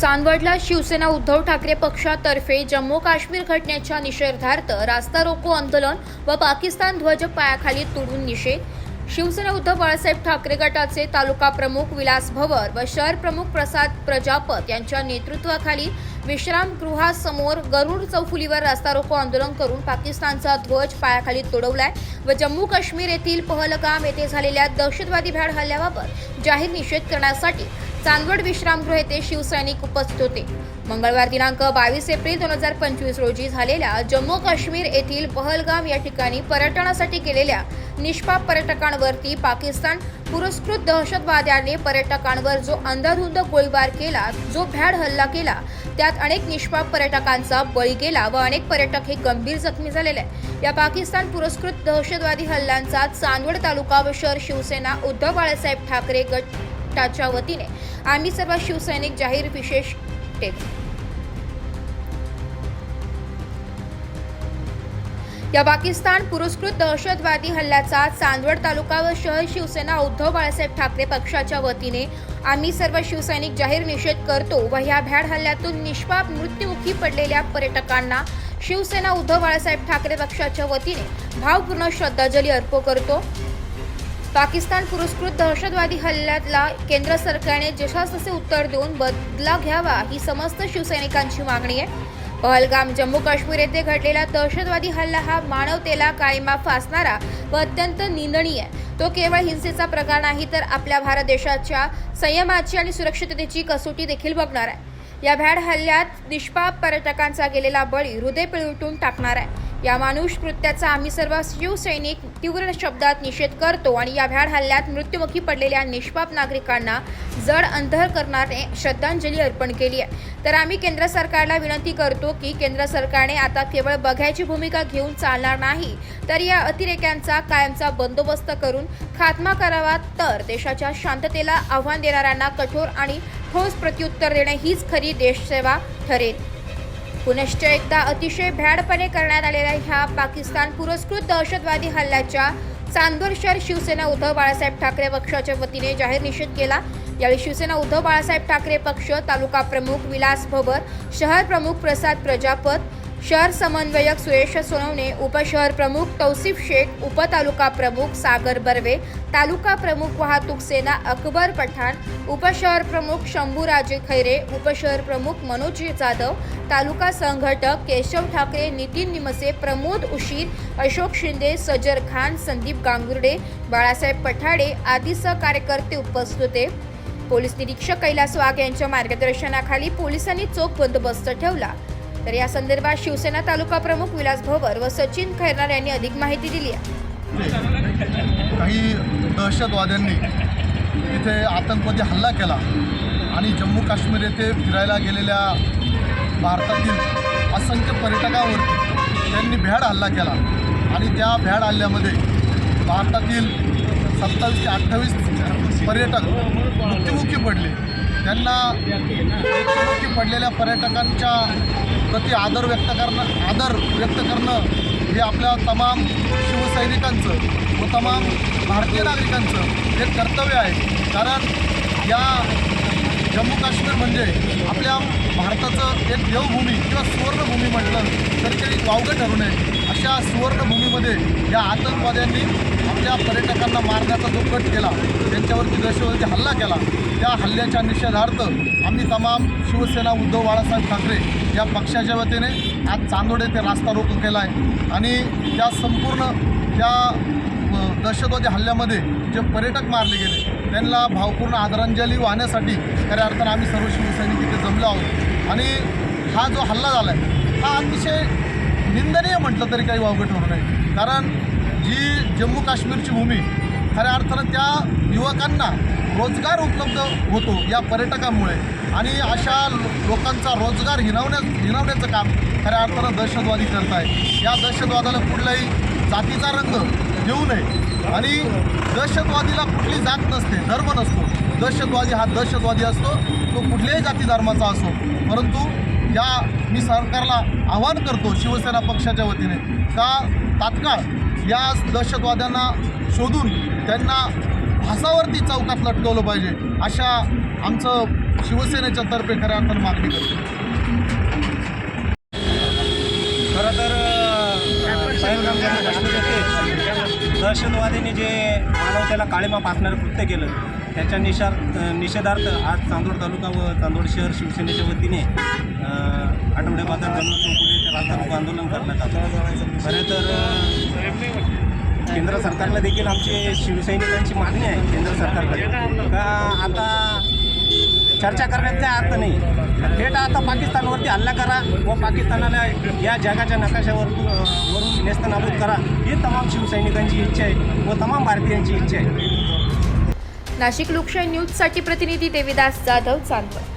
चांदवडला शिवसेना उद्धव ठाकरे पक्षातर्फे जम्मू काश्मीर घटनेच्या निषेधार्थ रास्ता रोको आंदोलन व पाकिस्तान ध्वज पायाखाली तोडून निषेध. शिवसेना उद्धव बाळासाहेब ठाकरे गटाचे तालुका प्रमुख विलास भवर व शहर प्रमुख प्रसाद प्रजापत यांच्या नेतृत्वाखाली विश्रामगृहासमोर गरुड चौफुलीवर रास्ता रोको आंदोलन करून पाकिस्तानचा ध्वज पायाखाली तोडवलाय व जम्मू काश्मीर येथील पहलगाम येथे झालेल्या दहशतवादी भ्याड हल्ल्याबाबत जाहीर निषेध करण्यासाठी चांदवड विश्रामगृह येथे शिवसैनिक उपस्थित होते मंगळवार दिनांक बावीस एप्रिल दोन हजार पंचवीस रोजी झालेल्या जम्मू काश्मीर येथील पहलगाम या ठिकाणी पर्यटनासाठी गेलेल्या निष्पाप पर्यटकांवरती पाकिस्तान पुरस्कृत दहशतवाद्याने पर्यटकांवर जो अंधाधुंद गोळीबार केला जो भ्याड हल्ला केला त्यात अनेक निष्पाप पर्यटकांचा बळी गेला व अनेक पर्यटक हे गंभीर जखमी झालेले आहे. या पाकिस्तान पुरस्कृत दहशतवादी हल्ल्यांचा चांदवड तालुका व शहर शिवसेना उद्धव बाळासाहेब ठाकरे गट गटाच्या वतीने. आम्ही सर्व शिवसैनिक जाहीर विशेष टेप या पाकिस्तान पुरस्कृत दहशतवादी हल्ल्याचा चांदवड तालुका व शहर शिवसेना उद्धव बाळासाहेब ठाकरे पक्षाच्या वतीने आम्ही सर्व शिवसैनिक जाहीर निषेध करतो व ह्या भ्याड हल्ल्यातून निष्पाप मृत्युमुखी पडलेल्या पर्यटकांना शिवसेना उद्धव बाळासाहेब ठाकरे पक्षाच्या वतीने भावपूर्ण श्रद्धांजली अर्पण करतो. पाकिस्तान पुरस्कृत दहशतवादी हल्ल्यातला केंद्र सरकारने जशास तसे उत्तर देऊन बदला घ्यावा ही समस्त शिवसैनिकांची मागणी आहे. पहलगाम जम्मू काश्मीर येथे घडलेला दहशतवादी हल्ला हा मानवतेला कायमा फासणारा व अत्यंत निंदणीय तो केवळ हिंसेचा प्रकार नाही तर आपल्या भारत देशाच्या संयमाची आणि सुरक्षिततेची कसोटी देखील बघणार आहे. या भ्याड हल्ल्यात निष्पाप पर्यटकांचा गेलेला बळी हृदय पिळवटून टाकणार आहे. या मानुष कृत्याचा आम्ही सर्व शिवसैनिक तीव्र शब्दात निषेध करतो आणि या भ्याड हल्ल्यात मृत्युमुखी पडलेल्या निष्पाप नागरिकांना जड अंधर करणारे श्रद्धांजली अर्पण केली आहे. तर आम्ही केंद्र सरकारला विनंती करतो की केंद्र सरकारने आता केवळ बघ्याची भूमिका घेऊन चालणार नाही तर या अतिरेक्यांचा कायमचा बंदोबस्त करून खात्मा करावा तर देशाच्या शांततेला आव्हान देणाऱ्यांना कठोर आणि ठोस प्रत्युत्तर देणे हीच खरी देशसेवा ठरेल. पुनश्च एकदा अतिशय भ्याडपणे करण्यात आलेल्या ह्या पाकिस्तान पुरस्कृत दहशतवादी हल्ल्याच्या चांदोर शहर शिवसेना उद्धव बाळासाहेब ठाकरे पक्षाच्या वतीने जाहीर निषेध केला. यावेळी शिवसेना उद्धव बाळासाहेब ठाकरे पक्ष तालुका प्रमुख विलास भवर शहर प्रमुख प्रसाद प्रजापत शहर समन्वयक सुरेश सोनवणे उपशहर प्रमुख तौसिफ शेख उपतालुका प्रमुख सागर बर्वे तालुका प्रमुख वाहतूक सेना अकबर पठाण उपशहर प्रमुख शंभूराजे खैरे उपशहर प्रमुख मनोज जाधव तालुका संघटक केशव ठाकरे नितीन निमसे प्रमोद उशीर अशोक शिंदे सजर खान संदीप गांगुर्डे बाळासाहेब पठाडे आदीसह कार्यकर्ते उपस्थित होते. पोलीस निरीक्षक कैलास वाघ यांच्या मार्गदर्शनाखाली पोलिसांनी चोख बंदोबस्त ठेवला. तर या संदर्भात शिवसेना तालुका प्रमुख विलास भोवर व सचिन खैरनार यांनी अधिक माहिती दिली आहे. काही दहशतवाद्यांनी इथे आतंकवादी हल्ला केला आणि जम्मू काश्मीर येथे फिरायला गेलेल्या भारतातील असंख्य पर्यटकावर त्यांनी भ्याड हल्ला केला. आणि त्या भ्याड हल्ल्यामध्ये भारतातील सत्तावीस ते अठ्ठावीस पर्यटक मृत्युमुखी पडले. त्यांना मृत्युमुखी पडलेल्या पर्यटकांच्या प्रति आदर व्यक्त करणं आदर व्यक्त करणं हे आपल्या तमाम शिवसैनिकांचं व तमाम भारतीय नागरिकांचं हे कर्तव्य आहे. कारण या जम्मू काश्मीर म्हणजे आपल्या भारताचं एक देवभूमी किंवा सुवर्णभूमी म्हटलं तरी काही वावगं ठरू नये. अशा सुवर्णभूमीमध्ये या आतंकवाद्यांनी आपल्या पर्यटकांना मारण्याचा जो कट केला त्यांच्यावरती दहशतवादी हल्ला केला त्या हल्ल्याच्या निषेधार्थ आम्ही तमाम शिवसेना उद्धव बाळासाहेब ठाकरे या पक्षाच्या वतीने आज चांदोडे ते रास्ता रोको केला आहे आणि त्या संपूर्ण त्या दहशतवादी हल्ल्यामध्ये जे पर्यटक मारले गेले त्यांना भावपूर्ण आदरांजली वाहण्यासाठी खऱ्या अर्थानं आम्ही सर्व शिवसैनिक तिथे जमलो आहोत. आणि हा जो हल्ला झाला आहे हा अतिशय निंदनीय म्हटलं तरी काही वावगं ठरू नये कारण जी जम्मू काश्मीरची भूमी खऱ्या अर्थानं त्या युवकांना रोजगार उपलब्ध होतो या पर्यटकामुळे. आणि अशा लोकांचा रोजगार हिनवण्या हिनवण्याचं काम खऱ्या अर्थानं दहशतवादी करत आहे या दहशतवादाला कुठलाही जातीचा रंग देऊ नये. आणि दहशतवादीला कुठली जात नसते धर्म नसतो. दहशतवादी हा दहशतवादी असतो तो कुठल्याही जाती धर्माचा असो. परंतु या मी सरकारला आवाहन करतो शिवसेना पक्षाच्या वतीने का तात्काळ या दहशतवाद्यांना शोधून त्यांना भासावरती चौकात लटकवलं पाहिजे अशा आमचं शिवसेनेच्या तर्फे खऱ्या अर्थानं मागणी करतो. खरं तर पहलगाम जम्मू काश्मीर येथे दहशतवादीने जे मानवतेला काळीमा पासणारं कृत्य केलं त्याच्या निषार निषेधार्थ आज चांदोड तालुका व चांदोड शहर शिवसेनेच्या वतीने आठवडे बाजार जन्म चौकुले ते आंदोलन करण्यात आलं. खरं तर केंद्र सरकारला देखील आमची शिवसैनिकांची मागणी आहे. केंद्र सरकारकडे. का आता चर्चा करण्यात काही अर्थ नाही? थेट आता पाकिस्तानवरती हल्ला करा व पाकिस्तानाला या जगाच्या नकाशावर वरून नेस्तनाबूत करा. ही तमाम शिवसैनिकांची इच्छा आहे व तमाम भारतीयांची इच्छा आहे. नाशिक लोकशाही न्यूजसाठी प्रतिनिधी देवीदास जाधव चांदवड.